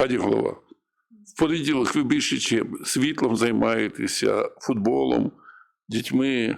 Пані голова, в понеділок ви більше чим світлом займаєтеся, футболом, дітьми.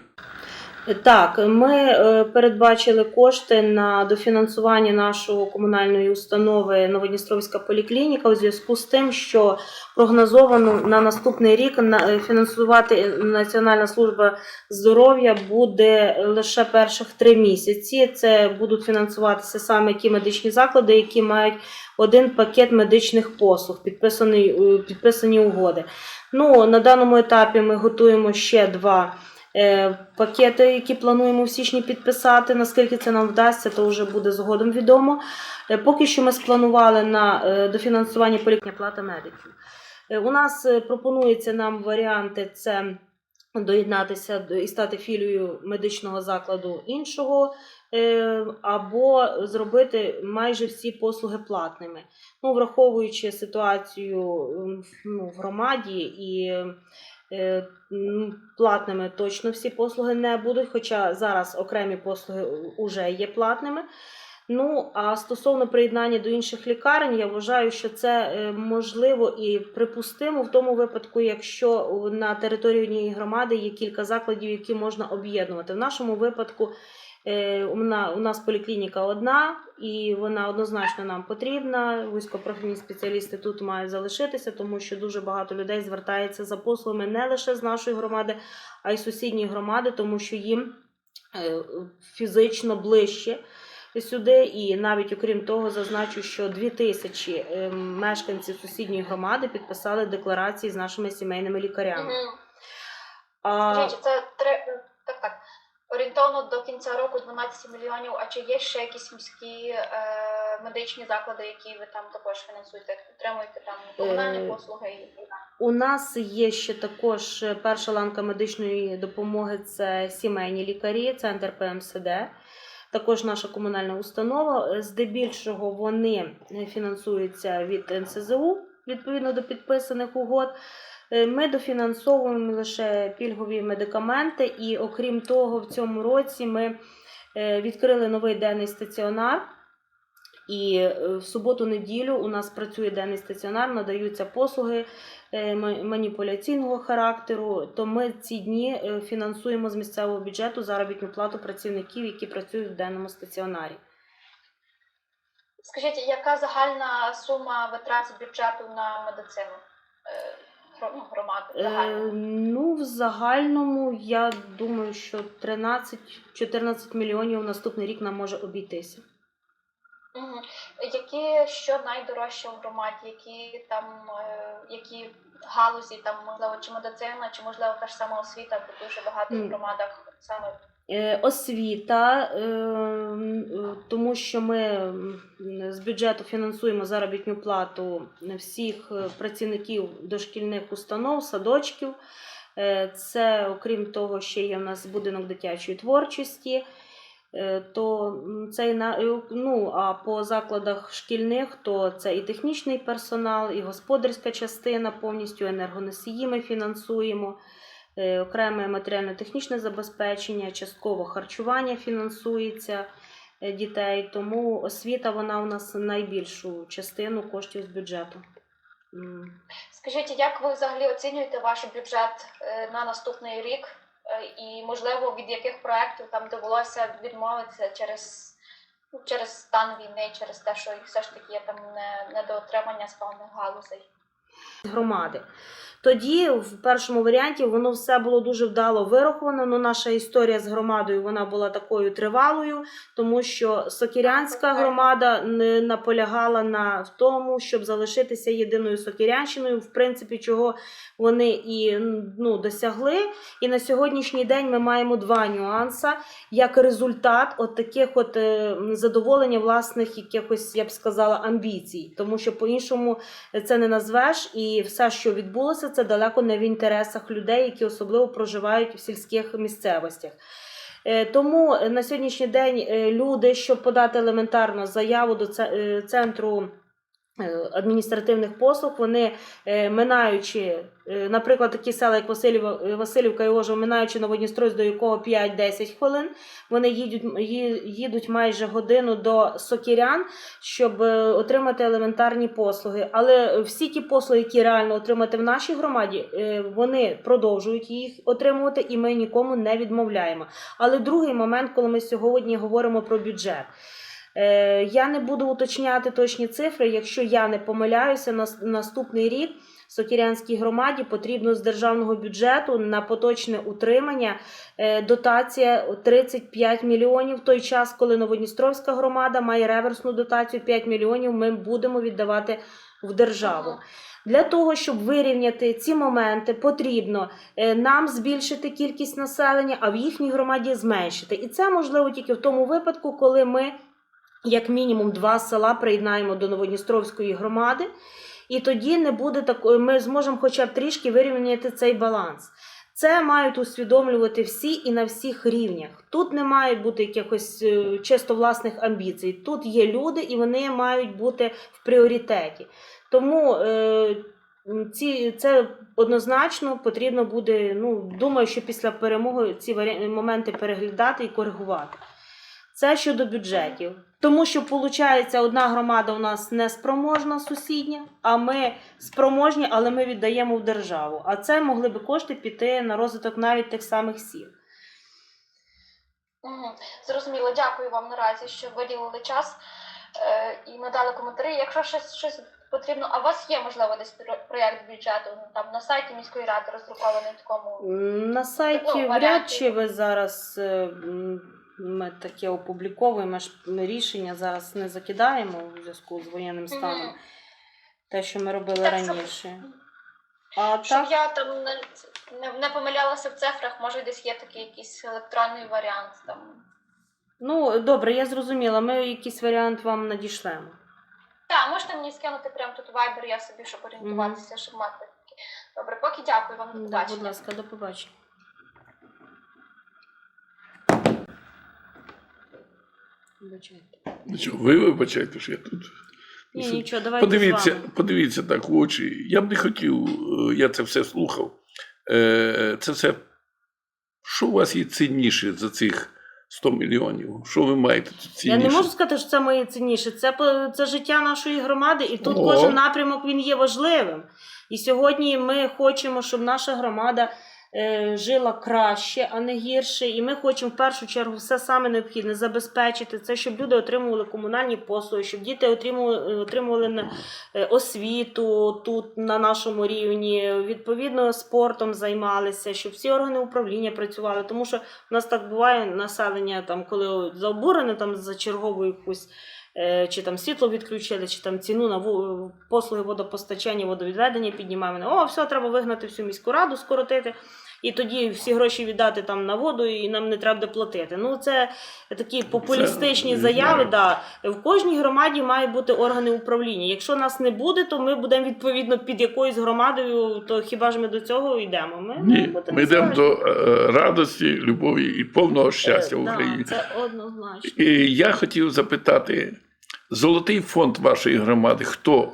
Так, ми е, передбачили кошти на дофінансування нашої комунальної установи Новодністровська поліклініка у зв'язку з тим, що прогнозовано на наступний рік е, фінансувати Національна служба здоров'я буде лише перших три місяці. Це будуть фінансуватися саме ті медичні заклади, які мають один пакет медичних послуг, підписаний, е, підписані угоди. Ну, на даному етапі ми готуємо ще два пакети, які плануємо в січні підписати. Наскільки це нам вдасться, то вже буде згодом відомо. Е, Поки що ми спланували на е, дофінансування поліклініки плата медиків. Е, У нас е, пропонується нам варіанти це доєднатися і стати філією медичного закладу іншого. е, Або зробити майже всі послуги платними. Ну, враховуючи ситуацію ну, в громаді і е, платними точно всі послуги не будуть, хоча зараз окремі послуги вже є платними. Ну, а стосовно приєднання до інших лікарень, я вважаю, що це е, можливо і припустимо в тому випадку, якщо на території однієї громади є кілька закладів, які можна об'єднувати. В нашому випадку е, у у нас поліклініка одна, і вона однозначно нам потрібна. Вузькопрофільні спеціалісти тут мають залишитися, тому що дуже багато людей звертається за послугами не лише з нашої громади, а й сусідньої громади, тому що їм е, фізично ближче сюди. І навіть окрім того, зазначу, що дві тисячі е, мешканців сусідньої громади підписали декларації з нашими сімейними лікарями. Мгм. А, Скажіть, це три так, так. Орієнтовно до кінця року 12 мільйонів. А чи є ще якісь міські е, медичні заклади, які ви там також фінансуєте? Підтримуєте там комунальні Е, послуги і? У нас є ще також е, перша ланка медичної допомоги це сімейні лікарі, центр ПМСД. Також наша комунальна установа. Е, Здебільшого вони фінансуються від НСЗУ відповідно до підписаних угод. Е, Ми дофінансовуємо лише пільгові медикаменти, і окрім того, в цьому році ми е, відкрили новий денний стаціонар. І е, в суботу-неділю у нас працює денний стаціонар, надаються послуги маніпуляційного характеру. То ми ці дні фінансуємо з місцевого бюджету заробітну плату працівників, які працюють в денному стаціонарі. Скажіть, яка загальна сума витрат бюджету на медицину ну, громади? Е, ну, в загальному я думаю, що 13-14 мільйонів наступний рік нам може обійтися. Які що найдорожче у громаді, які там е, які галузі, там можливо чи медицина, чи можливо та ж сама освіта, бо дуже багато в громадах саме Освіта, е, е, тому що ми з бюджету фінансуємо заробітну плату всіх е, працівників дошкільних установ, садочків. Е, Це, окрім того, ще є в нас будинок дитячої творчості. Е, То це е, ну, а по закладах шкільних, то це і технічний персонал, і господарська частина повністю енергоносії ми фінансуємо е, окреме матеріально-технічне забезпечення, частково харчування фінансується е, дітей, тому освіта вона у нас найбільшу частину коштів з бюджету. Скажіть, як ви взагалі оцінюєте ваш бюджет е, на наступний рік? Е, І, можливо, від яких проєктів там довелося відмовитися через, ну, через стан війни, через те, що все ж таки є там не, недоотримання з певних галузей? Громади. Тоді, в першому варіанті, воно все було дуже вдало вираховано. Ну, наша історія з громадою вона була такою тривалою, тому що Сокірянська громада не наполягала на в тому, щоб залишитися єдиною Сокірянщиною, в принципі, чого вони і ну, досягли. І на сьогоднішній день ми маємо два нюанси як результат от таких от е, задоволення власних якихось, я б сказала, амбіцій, тому що по-іншому це не назвеш, і все, що відбулося, це далеко не в інтересах людей, які особливо проживають в сільських місцевостях. Е, Тому на сьогоднішній день е, люди, щоб подати елементарно заяву до е, центру адміністративних послуг, вони е, минаючи, е, наприклад, такі села, як е, Васильівка і Ожо, минаючи Новодністройськ, до якого 5-10 хвилин, вони їдуть, їдуть майже годину до Сокірян, щоб е, отримати елементарні послуги. Але всі ті послуги, які реально отримати в нашій громаді, е, вони продовжують їх отримувати, і ми нікому не відмовляємо. Але другий момент, коли ми сьогодні говоримо про бюджет. Е, Я не буду уточняти точні цифри. Якщо я не помиляюся, на наступний рік Сокірянській громаді потрібно з державного бюджету на поточне утримання е, дотація 35 мільйонів. В той час, коли Новодністровська громада має реверсну дотацію 5 мільйонів, ми будемо віддавати в державу. Для того, щоб вирівняти ці моменти, потрібно е, нам збільшити кількість населення, а в їхній громаді зменшити. І це можливо тільки в тому випадку, коли ми, як мінімум, два села приєднаємо до Новодністровської громади, і тоді не буде такої, ми зможемо хоча б трішки вирівняти цей баланс. Це мають усвідомлювати всі і на всіх рівнях. Тут не має бути якихось е, чисто власних амбіцій. Тут є люди, і вони мають бути в пріоритеті. Тому е, ці, це однозначно потрібно буде. Ну, думаю, що після перемоги ці варі... моменти переглядати і коригувати. Це щодо бюджетів. Тому що, виходить, одна громада у нас не спроможна сусідня, а ми спроможні, але ми віддаємо в державу. А це могли би кошти піти на розвиток навіть тих самих сіл. Зрозуміло, дякую вам наразі, що виділили час е, і надали коментарі. Якщо щось, щось потрібно, а у вас є можливо десь про- проєкт бюджету ну, там на сайті міської ради роздрукований в такому. На сайті Ну, вряд чи ви зараз е, ми таке опубліковуємо, ми рішення зараз не закидаємо у зв'язку з воєнним станом. Мгм. Те, що ми робили Так, щоб- раніше. А Щоб так, я там не, не, не помилялася в цифрах, може десь є такий якийсь електронний варіант там. ну добре, я зрозуміла. Ми якийсь варіант вам надішлемо. Так, можете мені скинути прямо тут вайбер, я собі, щоб орієнтуватися, щоб мати такі. Добре, поки дякую вам до Да, будь побачення. ласка, до побачення. Вибачайте. Ну що, ви вибачайте, що я тут. Ні, нічого, давайте з Подивіться, вами. подивіться так в очі. Я б не хотів, е, я це все слухав. Е, Це все. Що у вас є цінніше за цих 100 мільйонів? Що ви маєте тут Я цінніше? не можу сказати, що це моє цінніше. Це, по- це життя нашої громади, і тут О. кожен напрямок він є важливим. І сьогодні ми хочемо, щоб наша громада жила краще, а не гірше. І ми хочемо в першу чергу все саме необхідне забезпечити це, щоб люди отримували комунальні послуги, щоб діти отримували, отримували е, освіту тут на нашому рівні, відповідно спортом займалися, щоб всі органи управління працювали. Тому що у нас так буває населення, там, коли заобурене там за чергову якусь. Е, Чи там світло відключили, чи там ціну на послуги водопостачання, водовідведення піднімаємо. О, все, треба вигнати всю міську раду, скоротити, і тоді всі гроші віддати там на воду, і нам не треба буде платити. Ну, це такі популістичні не заяви. Да. В кожній громаді мають бути органи управління. Якщо нас не буде, то ми будемо відповідно під якоюсь громадою, то хіба ж ми до цього йдемо? Ми Ні, ми йдемо до е, радості, любові і повного щастя в Е, да, Україні. Це однозначно. І я хотів запитати: золотий фонд вашої громади, хто?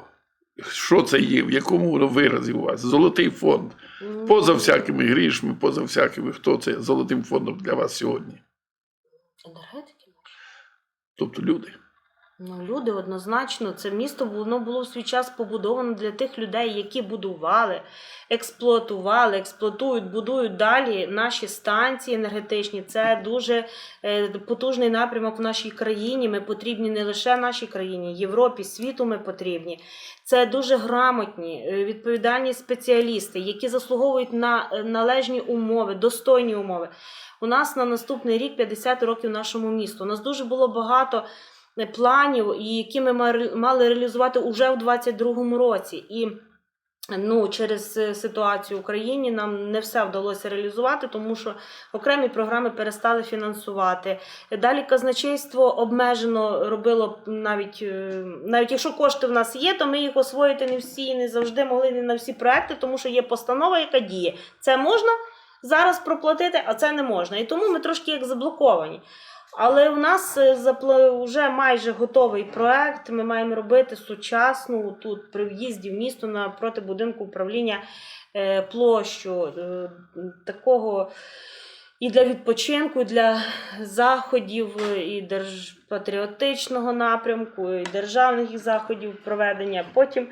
Що це є? В якому виразі у вас? Золотий фонд. Поза всякими грішми, поза всякими, хто це золотим фондом для вас сьогодні? Енергетики. Тобто люди. Ну, люди однозначно, це місто воно було в свій час побудовано для тих людей, які будували, експлуатували, експлуатують, будують далі наші станції енергетичні. Це дуже е, потужний напрямок в нашій країні. Ми потрібні не лише нашій країні, Європі, світу ми потрібні. Це дуже грамотні, е, відповідальні спеціалісти, які заслуговують на е, належні умови, достойні умови. У нас на наступний рік 50 років нашому місту. У нас дуже було багато планів, які ми мали реалізувати уже в 22-му році. І ну, через е, ситуацію в Україні нам не все вдалося реалізувати, тому що окремі програми перестали фінансувати. Далі казначейство обмежено робило навіть, е, навіть якщо кошти в нас є, то ми їх освоїти не всі не завжди могли не на всі проекти, тому що є постанова, яка діє. Це можна зараз проплатити, а це не можна. І тому ми трошки як заблоковані. Але у нас вже майже готовий проект. Ми маємо робити сучасну тут при в'їзді в місто напроти будинку управління е, площу е, такого і для відпочинку, і для заходів, і держпатріотичного напрямку, і державних заходів проведення. Потім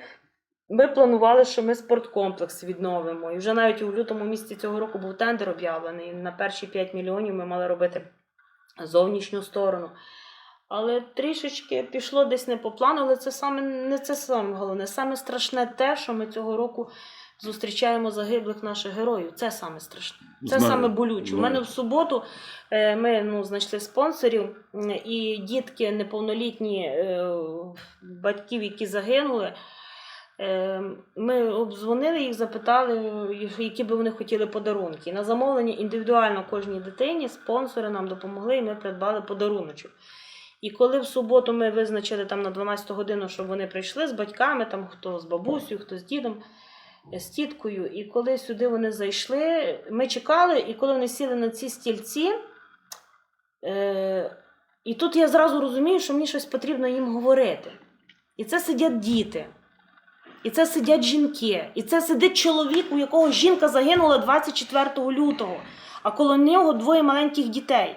ми планували, що ми спорткомплекс відновимо. І вже навіть у лютому місяці цього року був тендер об'явлений. На перші 5 мільйонів ми мали робити зовнішню сторону. Але трішечки пішло десь не по плану, але це саме не це саме головне. Саме страшне те, що ми цього року зустрічаємо загиблих наших героїв. Це саме страшне. Це Знаю, саме болюче. У мене в суботу е, ми ну, знайшли спонсорів, і дітки неповнолітні е, батьків, які загинули. Е, Ми обдзвонили їх, запитали, які би вони хотіли подарунки. На замовлення індивідуально кожній дитині спонсори нам допомогли, і ми придбали подаруночок. І коли в суботу ми визначили там на 12 годину, щоб вони прийшли з батьками, там хто з бабусею, хто з дідом, е, з тіткою. І коли сюди вони зайшли, ми чекали, і коли вони сіли на ці стільці, е, і тут я зразу розумію, що мені щось потрібно їм говорити. І це сидять діти. І це сидять жінки, і це сидить чоловік, у якого жінка загинула 24 лютого, а коло нього двоє маленьких дітей.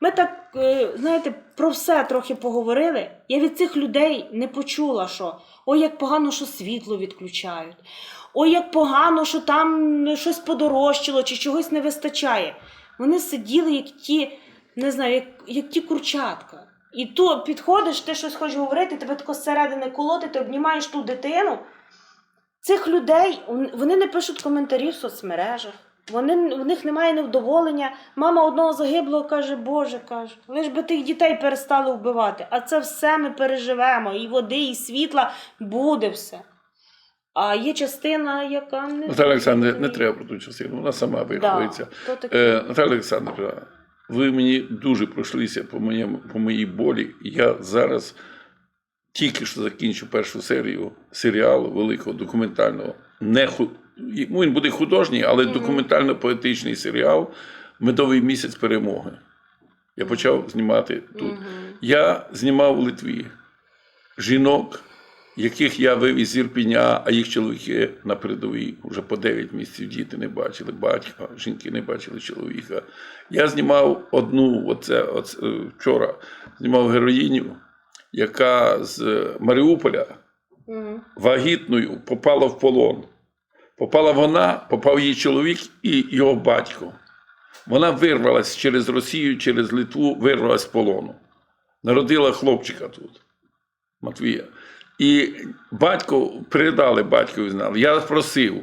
Ми так, е, знаєте, про все трохи поговорили. Я від цих людей не почула, що ой, як погано, що світло відключають. Ой, як погано, що там щось подорожчало чи чогось не вистачає. Вони сиділи, як ті, не знаю, як, як ті курчатка. І то підходиш, ти щось хочеш говорити, тебе тако зсередини колоти, ти обнімаєш ту дитину. Цих людей вони не пишуть коментарі в соцмережах. Вони, в них немає невдоволення. Мама одного загиблого каже, Боже, каже, лиш би тих дітей перестали вбивати. А це все ми переживемо. І води, і світла буде все. А є частина, яка не. Наталя Олександровна, не треба про ту частину, вона сама виховується. Да. Е, Наталя Олександровна, ви мені дуже пройшлися по, моєму, по моїй болі. Я зараз тільки що закінчу першу серію серіалу великого документального. Не ху... Він буде художній, але документально-поетичний серіал Медовий місяць перемоги. Я почав знімати тут. Я знімав у Литві жінок, яких я вивіз з Ірпіня, а їх чоловіки на передовій вже по 9 місяців діти не бачили батька, жінки не бачили чоловіка. Я знімав одну, оце, оце е, вчора знімав героїню, яка з Маріуполя вагітною попала в полон. Попала вона, попав її чоловік і його батько. Вона вирвалась через Росію, через Литву, вирвалась з полону. Народила хлопчика тут, Матвія. І батько передали батькові знали. Я просив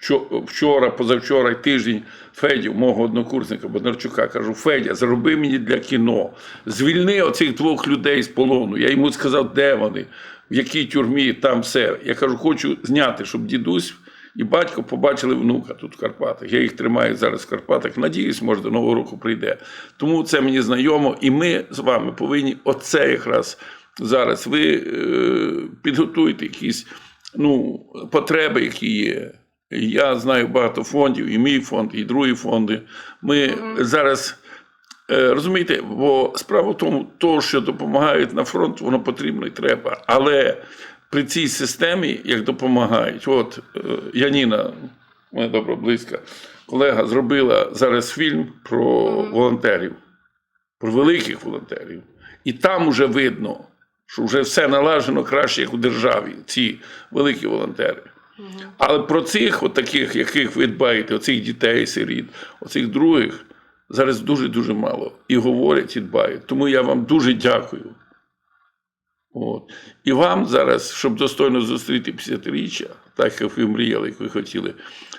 вчо- вчора, позавчора тиждень Федю, мого однокурсника Бондарчука, кажу: Федя, зроби мені для кіно. Звільни оцих двох людей з полону. Я йому сказав, де вони, в якій тюрмі, там все. Я кажу, хочу зняти, щоб дідусь і батько побачили внука тут в Карпатах. Я їх тримаю зараз в Карпатах. Надіюсь, може, до Нового року прийде. Тому це мені знайомо, і ми з вами повинні оце якраз зараз. Ви е, підготуйте якісь ну, потреби, які є. Я знаю багато фондів, і мій фонд, і другі фонди. Ми Мгм. зараз. е, Розумієте, бо справа в тому, то, що допомагають на фронт, воно потрібно і треба. Але при цій системі, як допомагають, от е, Яніна, моя добра близька колега, зробила зараз фільм про волонтерів, про великих волонтерів. І там вже видно, що вже все налажено краще, як у державі, ці великі волонтери. Мгм. Але про цих, от таких, яких ви дбаєте, оцих дітей, сиріт, оцих других, зараз дуже-дуже мало. І говорять, і дбають. Тому я вам дуже дякую. От. І вам зараз, щоб достойно зустріти 50-річчя, так як ви мріяли, як ви хотіли,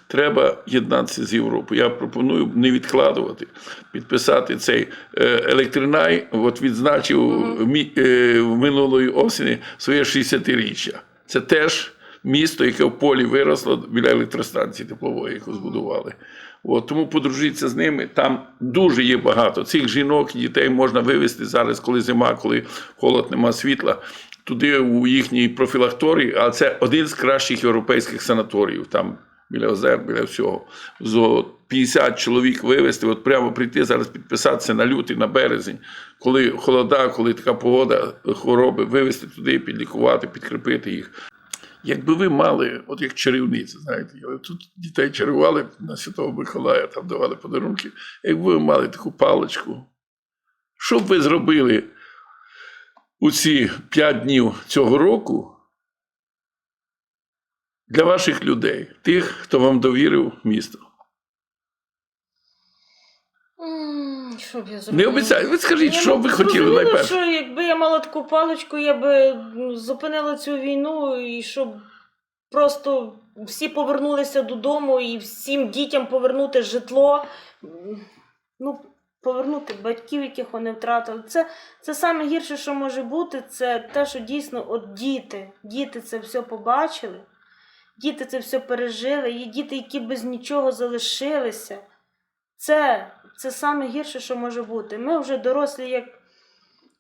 треба єднатися з Європою. Я пропоную не відкладувати, підписати цей е, електринай. От відзначив мі- е, в минулої осені своє 60-річчя. Це теж місто, яке в полі виросло біля електростанції теплової, яку збудували. От, тому подружіться з ними. Там дуже є багато. Цих жінок, дітей можна вивезти зараз, коли зима, коли холод, нема світла. Туди у їхній профілакторії, а це один з кращих європейських санаторіїв. Там біля озер, біля всього. Зо 50 чоловік вивезти, от прямо прийти зараз підписатися на лютий, на березень, коли холода, коли така погода, хвороби, вивезти туди, підлікувати, підкріпити їх. Якби ви мали, от як чарівниця, знаєте, тут дітей чарували на Святого Миколая, там давали подарунки. Якби ви мали таку паличку, що б ви зробили у ці п'ять днів цього року для ваших людей, тих, хто вам довірив місто? М, Що б я Не зробила? обіцяю, ви скажіть, Ні, що ви хотіли найперше. що якби я мала таку паличку, я би зупинила цю війну і щоб просто всі повернулися додому і всім дітям повернути житло. Ну, повернути батьків, яких вони втратили. Це, це саме гірше, що може бути, це те, що дійсно от діти. Діти це все побачили, діти це все пережили, є діти, які без нічого залишилися. Це, це саме гірше, що може бути. Ми вже дорослі, як,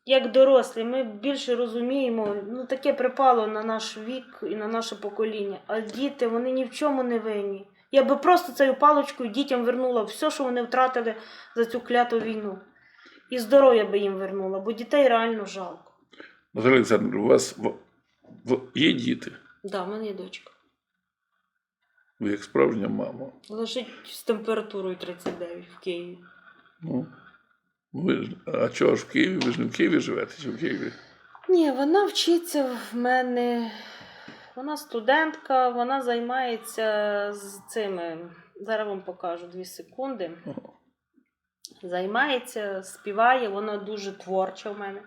як дорослі, ми більше розуміємо. Ну, таке припало на наш вік і на наше покоління. А діти, вони ні в чому не винні. Я би просто цією паличкою дітям вернула все, що вони втратили за цю кляту війну. І здоров'я би їм вернула, бо дітей реально жалко. Наталя Олександровна, у вас є діти, Так, да, в мене є дочка. Ви як справжня мама. Лежить з температурою 39 в Києві. Ну, ви ж, а чого ж в Києві? Ви ж не в Києві живете, чи в Києві? Ні, вона вчиться в мене. Вона студентка, вона займається з цими. Зараз вам покажу дві секунди. Ого. Займається, співає, вона дуже творча в мене.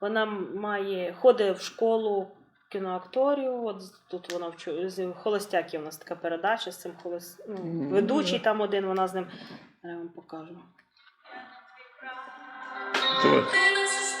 Вона має, ходить в школу кіноакторів. От тут вона вчу, з холостяків. у нас така передача з цим холос... ну, ведучий там один, вона з ним. Я вам покажу. Ти не сестра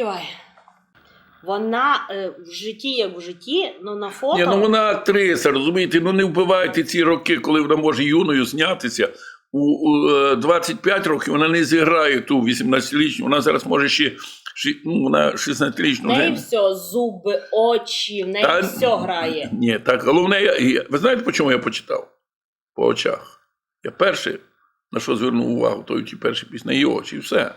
Співай. Вона е, в житті, як в житті, але на фото. Ні, ну вона актриса, розумієте, ну не вбивайте ці роки, коли вона може юною знятися. У, у е, 25 років вона не зіграє ту 18-річну, вона зараз може ще, ну, вона 16-річну В неї вже. все, зуби, очі, в неї Та- все грає. Ні, так, головне, я, ви знаєте, по чому я почитав? По очах. Я перше, на що звернув увагу, то ті перші пісні, її очі, і все.